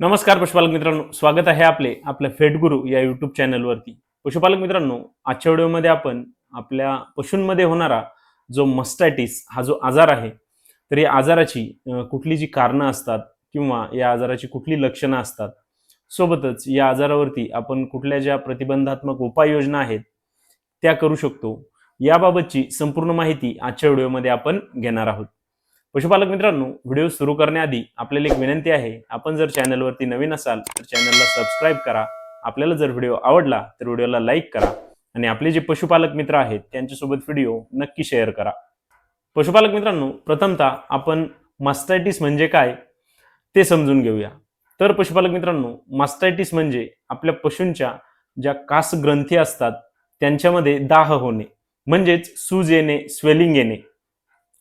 नमस्कार पशुपालक मित्रांनो स्वागत आहे आपले आपल्या फेटगुरु या युट्यूब चॅनलवरती पशुपालक मित्रांनो आजच्या व्हिडिओमध्ये आपण आपल्या पशूंमध्ये होणारा जो मस्टॅटिस हा जो आजार आहे तर या आजाराची कुठली जी कारणं असतात किंवा या आजाराची कुठली लक्षणं असतात सोबतच या आजारावरती आपण कुठल्या ज्या प्रतिबंधात्मक उपाययोजना आहेत त्या करू शकतो. याबाबतची संपूर्ण माहिती आजच्या व्हिडिओमध्ये आपण घेणार आहोत. पशुपालक मित्रांनो व्हिडिओ सुरू करण्याआधी आपल्याला एक विनंती आहे आपण जर चॅनलवरती नवीन असाल तर चॅनलला सबस्क्राईब करा. आपल्याला जर व्हिडिओ आवडला तर व्हिडिओला लाईक करा आणि आपले जे पशुपालक मित्र आहेत त्यांच्यासोबत व्हिडिओ नक्की शेअर करा. पशुपालक मित्रांनो प्रथमतः आपण मास्टायटिस म्हणजे काय ते समजून घेऊया. तर पशुपालक मित्रांनो मास्टायटिस म्हणजे आपल्या पशूंच्या ज्या कास ग्रंथी असतात त्यांच्यामध्ये दाह होणे म्हणजेच सूज येणे स्वेलिंग येणे.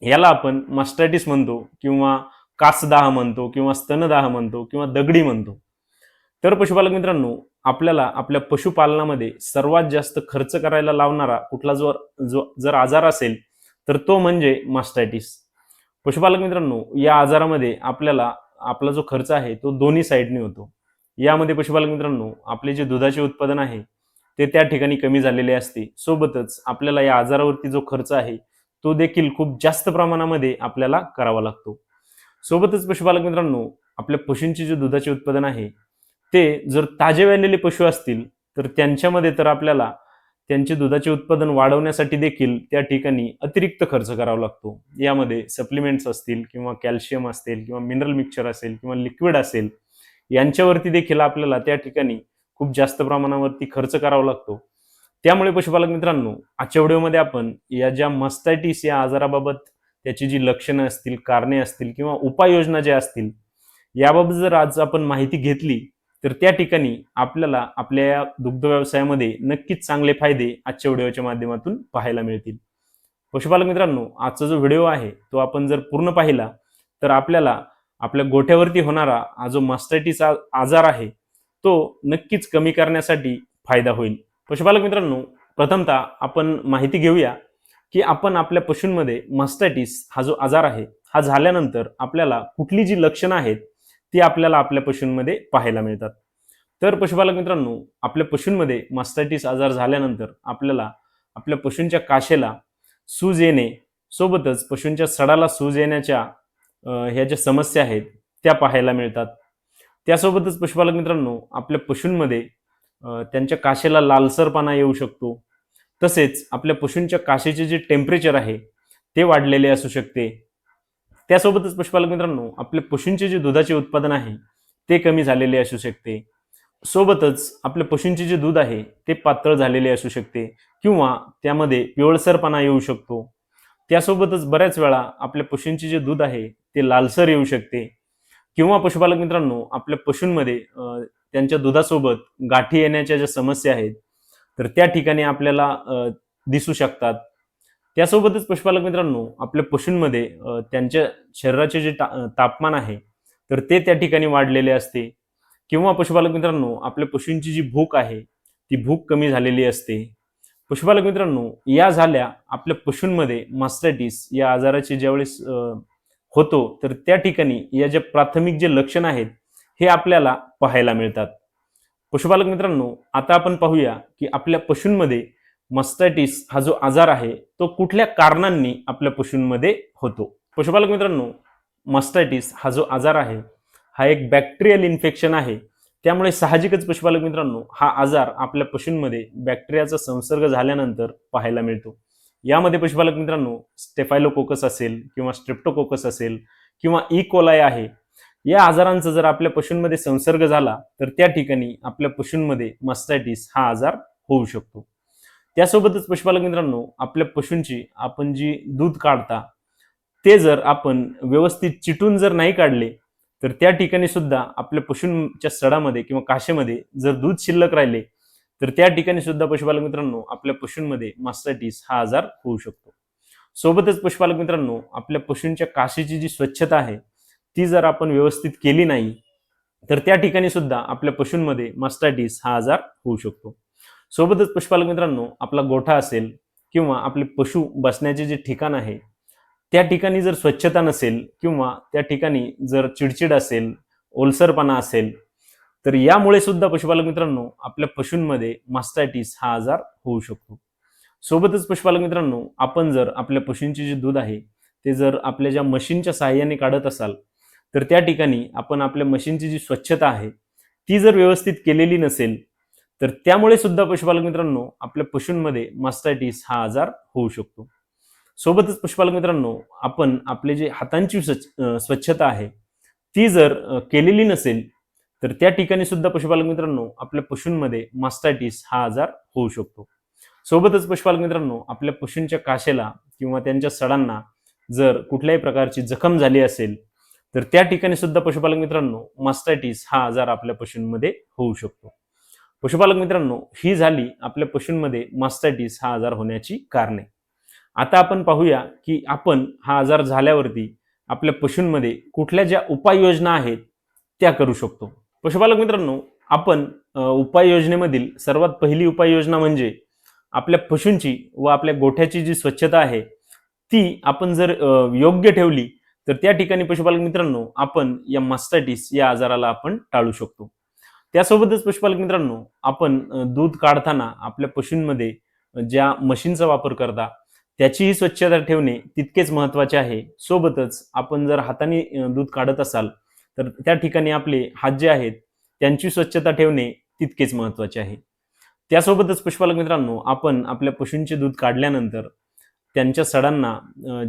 याला आपण मास्टायटिस म्हणतो किंवा कासदाह म्हणतो किंवा स्तनदाह म्हणतो किंवा दगडी म्हणतो. तर पशुपालक मित्रांनो आपल्याला आपल्या पशुपालनामध्ये सर्वात जास्त खर्च करायला लावणारा कुठला जो जो जर आजार असेल तर तो म्हणजे मास्टायटिस पशुपालक मित्रांनो या आजारामध्ये आपल्याला आपला जो खर्च आहे तो दोन्ही साईडने होतो. यामध्ये पशुपालक मित्रांनो आपले जे दुधाचे उत्पादन आहे ते त्या ठिकाणी कमी झालेले असते. सोबतच आपल्याला या आजारावरती जो खर्च आहे तो देखील खूप जास्त प्रमाणामध्ये आपल्याला करावा लागतो. सोबतच पशुपालक मित्रांनो आपल्या पशूंचे जे दुधाचे उत्पादन आहे ते जर ताजे वाढलेले पशु असतील तर त्यांच्यामध्ये तर आपल्याला त्यांचे दुधाचे उत्पादन वाढवण्यासाठी देखील त्या ठिकाणी अतिरिक्त खर्च करावा लागतो. यामध्ये सप्लिमेंट्स असतील किंवा कॅल्शियम असतील किंवा मिनरल मिक्सचर असेल किंवा लिक्विड असेल यांच्यावरती देखील आपल्याला त्या ठिकाणी खूप जास्त प्रमाणावरती खर्च करावा लागतो. त्यामुळे पशुपालक मित्रांनो आजच्या व्हिडिओमध्ये आपण या ज्या मस्टायटिस या आजाराबाबत त्याची जी लक्षणं असतील कारणे असतील किंवा उपाययोजना ज्या असतील याबाबत जर आज आपण माहिती घेतली तर त्या ठिकाणी आपल्याला आपल्या या दुग्ध व्यवसायामध्ये नक्कीच चांगले फायदे आजच्या व्हिडिओच्या माध्यमातून पाहायला मिळतील. पशुपालक मित्रांनो आजचा जो व्हिडिओ आहे तो आपण जर पूर्ण पाहिला तर आपल्याला आपल्या गोठ्यावरती होणारा हा जो मास्टायटिस आजार आहे तो नक्कीच कमी करण्यासाठी फायदा होईल. पशुपालक मित्रांनो प्रथमतः आपण माहिती घेऊया की आपण आपल्या पशूंमध्ये मास्टायटिस हा जो आजार आहे हा झाल्यानंतर आपल्याला कुठली जी लक्षणं आहेत ती आपल्याला आपल्या पशूंमध्ये पाहायला मिळतात. तर पशुपालक मित्रांनो आपल्या पशूंमध्ये मस्टॅटिस आजार झाल्यानंतर आपल्याला आपल्या पशूंच्या काशेला सूज येणे सोबतच पशूंच्या सडाला सूज येण्याच्या ह्या ज्या समस्या आहेत त्या पाहायला मिळतात. त्यासोबतच पशुपालक मित्रांनो आपल्या पशूंमध्ये त्यांच्या काशेला लालसरपणा येऊ शकतो. तसेच आपल्या पशूंच्या काशेचे जे टेम्परेचर आहे ते वाढलेले असू शकते. त्यासोबतच पशुपालक मित्रांनो आपल्या पशूंचे जे दुधाचे उत्पादन आहे ते कमी झालेले असू शकते. सोबतच आपल्या पशूंचे जे दूध आहे ते पातळ झालेले असू शकते किंवा त्यामध्ये पिवळसरपणा येऊ शकतो. त्यासोबतच बऱ्याच वेळा आपल्या पशूंचे जे दूध आहे ते लालसर येऊ शकते. किंवा पशुपालक मित्रांनो आपल्या पशूंमध्ये त्यांच्या दुधासोबत गाठी येण्याच्या ज्या समस्या आहेत तर त्या ठिकाणी आपल्याला दिसू शकतात. त्यासोबतच पशुपालक मित्रांनो आपल्या पशूंमध्ये त्यांच्या शरीराचे जे ता तापमान आहे तर ते त्या ठिकाणी वाढलेले असते. किंवा पशुपालक मित्रांनो आपल्या पशूंची जी भूक आहे ती भूक कमी झालेली असते. पशुपालक मित्रांनो या झाल्या आपल्या पशूंमध्ये मास्टायटिस या आजाराची ज्यावेळेस होतो तर त्या ठिकाणी या ज्या प्राथमिक जे लक्षण आहेत हे आपल्याला पाहायला मिळतात. पशुपालक मित्रांनो आता आपण पाहूया की आपल्या पशूंमध्ये मस्टायटिस हा जो आजार आहे तो कुठल्या कारणांनी आपल्या पशूंमध्ये होतो? पशुपालक मित्रांनो मस्टायटिस हा जो आजार आहे हा एक बॅक्टेरियल इन्फेक्शन आहे. त्यामुळे साहजिकच पशुपालक मित्रांनो हा आजार आपल्या पशूंमध्ये बॅक्टेरियाचा संसर्ग झाल्यानंतर पाहायला मिळतो. यामध्ये पशुपालक मित्रांनो स्टेफायलोकोकस असेल किंवा स्ट्रेप्टोकोकस असेल किंवा e. इकोलाय आहे या आजारांचा जर आपल्या पशूंमध्ये संसर्ग झाला तर त्या ठिकाणी आपल्या पशूंमध्ये मस्टायटिस हा आजार होऊ शकतो. त्यासोबतच पशुपालक मित्रांनो आपल्या पशूंची आपण जी दूध काढता ते जर आपण व्यवस्थित चिटून जर नाही काढले तर त्या ठिकाणी सुद्धा आपल्या पशूंच्या सडामध्ये किंवा काशेमध्ये जर दूध शिल्लक राहिले तर त्या ठिकाणी सुद्धा पशुपालक मित्रांनो आपल्या पशूंमध्ये मास्टायटिस हा आजार होऊ शकतो. सोबतच पशुपालक मित्रांनो आपल्या पशूंच्या काशीची जी स्वच्छता आहे ती जर आपण व्यवस्थित केली नाही तर त्या ठिकाणी सुद्धा आपल्या पशूंमध्ये मास्टायटिस हा आजार होऊ शकतो. सोबतच पशुपालक मित्रांनो आपला गोठा असेल किंवा आपले पशु बसण्याचे जे ठिकाण आहे त्या ठिकाणी जर स्वच्छता नसेल किंवा त्या ठिकाणी जर चिडचिड असेल ओलसरपणा असेल तर यामुळे सुद्धा पशुपालक मित्रांनो आपल्या पशूंमध्ये मास्टायटिस हा आजार होऊ शकतो. सोबतच पशुपालक मित्रांनो आपण जर आपल्या पशूंचे जे दूध आहे ते जर आपल्या ज्या मशीनच्या सहाय्याने काढत असाल तर त्या ठिकाणी आपण आपल्या मशीनची जी स्वच्छता आहे ती जर व्यवस्थित केलेली नसेल तर त्यामुळे सुद्धा पशुपालक मित्रांनो आपल्या पशूंमध्ये मास्टायटिस हा आजार होऊ शकतो. सोबतच पशुपालक मित्रांनो आपण आपले जे हातांची स्वच्छ- स्वच्छता आहे ती जर केलेली नसेल तर त्या ठिकाणी सुद्धा पशुपालक मित्रांनो आपल्या पशूंमध्ये मास्टायटिस हा आजार होऊ शकतो. सोबतच पशुपालक मित्रांनो आपल्या पशूंच्या काशेला किंवा त्यांच्या सडांना जर कुठल्याही प्रकारची जखम झाली असेल तर त्या ठिकाणी सुद्धा पशुपालक मित्रांनो मास्टायटिस हा आजार आपल्या पशूंमध्ये होऊ शकतो. पशुपालक मित्रांनो ही झाली आपल्या पशूंमध्ये मास्टायटिस हा आजार होण्याची कारणे. आता आपण पाहूया की आपण हा आजार झाल्यावरती आपल्या पशूंमध्ये कुठल्या ज्या उपाययोजना आहेत त्या करू शकतो. पशुपालक मित्रांनो आपण उपाययोजनेमधील सर्वात पहिली उपाययोजना म्हणजे आपल्या पशूंची व आपल्या गोठ्याची जी स्वच्छता आहे ती आपण जर योग्य ठेवली तर त्या ठिकाणी पशुपालक मित्रांनो आपण या मास्टायटिस या आजाराला आपण टाळू शकतो. त्यासोबतच पशुपालक मित्रांनो आपण दूध काढताना आपल्या पशूंमध्ये ज्या मशीनचा वापर करता त्याचीही स्वच्छता ठेवणे तितकेच महत्त्वाचे आहे. सोबतच आपण जर हाताने दूध काढत असाल तर त्या ठिकाणी आपले हात जे आहेत त्यांची स्वच्छता ठेवणे तितकेच महत्त्वाचे आहे. त्यासोबतच पशुपालक मित्रांनो आपण आपल्या पशूंचे दूध काढल्यानंतर त्यांच्या सडांना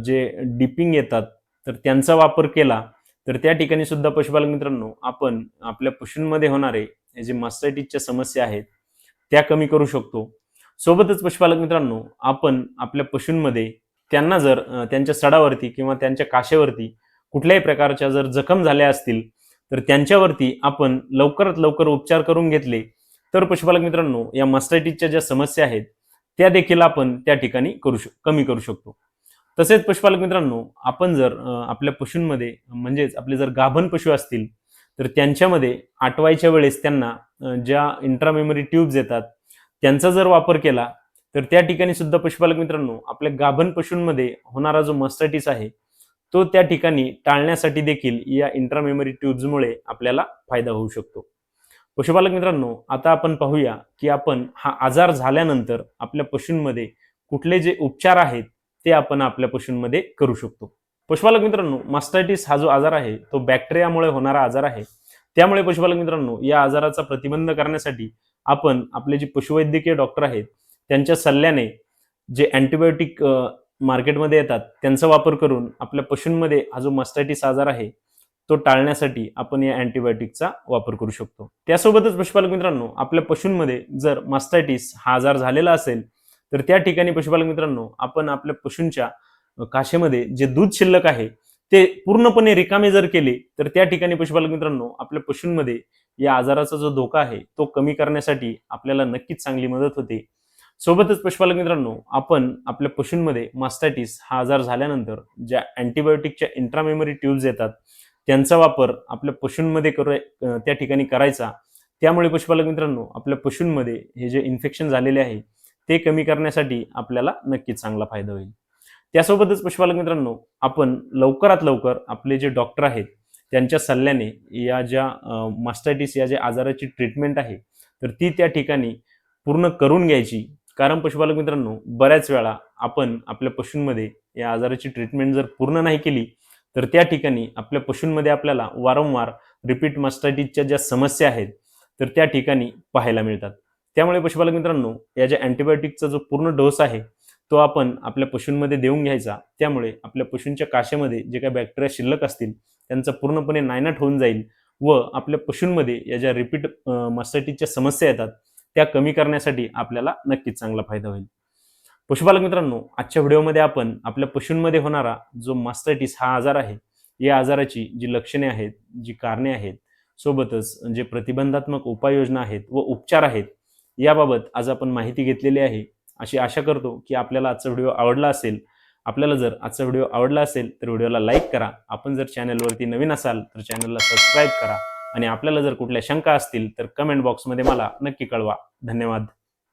जे डिपिंग येतात तर त्यांचा वापर केला तर त्या ठिकाणी सुद्धा पशुपालक मित्रांनो आपण आपल्या पशूंमध्ये होणारे जे मास्टायटिसच्या समस्या आहेत त्या कमी करू शकतो. सोबतच पशुपालक मित्रांनो आपण आपल्या पशूंमध्ये त्यांना जर त्यांच्या सडावरती किंवा त्यांच्या काशेवरती कुठल्याही प्रकारच्या जर जखम झाल्या असतील तर त्यांच्यावरती आपण लवकरात लवकर उपचार करून घेतले तर पशुपालक मित्रांनो या मास्टायटिसच्या ज्या समस्या आहेत त्या देखील आपण त्या ठिकाणी करू शक कमी करू शकतो. तसेच पशुपालक मित्रांनो आपण जर आपल्या पशूंमध्ये म्हणजेच आपले जर गाभण पशु असतील तर त्यांच्यामध्ये आटवायच्या वेळेस त्यांना ज्या इंट्रामेमरी ट्यूब्स येतात त्यांचा जर वापर केला तर त्या ठिकाणी सुद्धा पशुपालक मित्रांनो आपल्या गाभण पशूंमध्ये होणारा जो मास्टायटिस आहे तो त्या ठिकाणी टाळण्यासाठी देखील या इंट्रामेमरी ट्यूब्समुळे आपल्याला फायदा होऊ शकतो. पशुपालक मित्रांनो आता आपण पाहूया की आपण हा आजार झाल्यानंतर आपल्या पशूंमध्ये कुठले जे उपचार आहेत ते आपण आपल्या पशूंमध्ये करू शकतो. पशुपालक मित्रांनो मास्टायटिस हा जो आजार आहे तो बॅक्टेरियामुळे होणारा आजार आहे. त्यामुळे पशुपालक मित्रांनो या आजाराचा प्रतिबंध करण्यासाठी आपण आपले जे पशुवैद्यकीय डॉक्टर आहेत त्यांच्या सल्ल्याने जे अँटीबायोटिक मार्केटमध्ये येतात त्यांचा वापर करून आपल्या पशूंमध्ये हा जो मास्टायटिस आजार आहे तो टाळण्यासाठी आपण या अँटीबायोटिकचा वापर करू शकतो. त्यासोबतच पशुपालक मित्रांनो आपल्या पशूंमध्ये जर मास्टायटिस हा आजार झालेला असेल तर त्या ठिकाणी पशुपालक मित्रांनो आपण आपल्या पशूंच्या काशेमध्ये जे दूध शिल्लक आहे ते पूर्णपणे रिकामे जर केले तर त्या ठिकाणी पशुपालक मित्रांनो आपल्या पशूंमध्ये या आजाराचा जो धोका आहे तो कमी करण्यासाठी आपल्याला नक्कीच चांगली मदत होते. सोबतच पशुपालक मित्रांनो आपण आपल्या पशूंमध्ये मास्टायटिस हा आजार झाल्यानंतर ज्या अँटीबायोटिकच्या इंट्रामेमरी ट्यूब्स येतात त्यांचा वापर आपल्या पशूंमध्ये करू त्या ठिकाणी करायचा. त्यामुळे पशुपालक मित्रांनो आपल्या पशूंमध्ये हे जे इन्फेक्शन झालेले आहे ते कमी करण्यासाठी आपल्याला नक्कीच चांगला फायदा होईल. त्यासोबतच पशुपालक मित्रांनो आपण लवकरात लवकर आपले जे डॉक्टर आहेत त्यांच्या सल्ल्याने या ज्या मास्टायटिस या ज्या आजाराची ट्रीटमेंट आहे तर ती त्या ठिकाणी पूर्ण करून घ्यायची. कारण पशुपालक मित्रांनो बऱ्याच वेळा आपण आपल्या पशूंमध्ये या आजाराची ट्रीटमेंट जर पूर्ण नाही केली तर त्या ठिकाणी आपल्या पशूंमध्ये आपल्याला वारंवार रिपीट मास्टायटिसच्या ज्या समस्या आहेत तर त्या ठिकाणी पाहायला मिळतात. त्यामुळे पशुपालक मित्रांनो या ज्या अँटीबायोटिकचा जो पूर्ण डोस आहे तो आपण आपल्या पशूंमध्ये देऊन घ्यायचा. त्यामुळे आपल्या पशूंच्या काशेमध्ये जे काही बॅक्टेरिया शिल्लक असतील त्यांचा पूर्णपणे नायनाट होऊन जाईल व आपल्या पशूंमध्ये या ज्या रिपीट मास्टायटिसच्या समस्या येतात त्या कमी करण्यासाठी आपल्याला नक्कीच चांगला फायदा होईल. पशुपालक मित्रांनो आजच्या व्हिडिओमध्ये आपण आपल्या पशूंमध्ये होणारा जो मास्टायटिस हा आजार आहे या आजाराची जी लक्षणे आहेत जी कारणे आहेत सोबतच जे प्रतिबंधात्मक उपाययोजना आहेत व उपचार आहेत याबाबत आज आपण माहिती घेतलेली आहे. अशी आशा करतो की आपल्याला आजचा व्हिडिओ आवडला असेल. आपल्याला जर आजचा व्हिडिओ आवडला असेल तर व्हिडिओला लाईक करा. आपण जर चॅनलवरती नवीन असाल तर चॅनलला सबस्क्राईब करा. आणि आपल्याला जर कुठल्या शंका असतील तर कमेंट बॉक्समध्ये मला नक्की कळवा. धन्यवाद.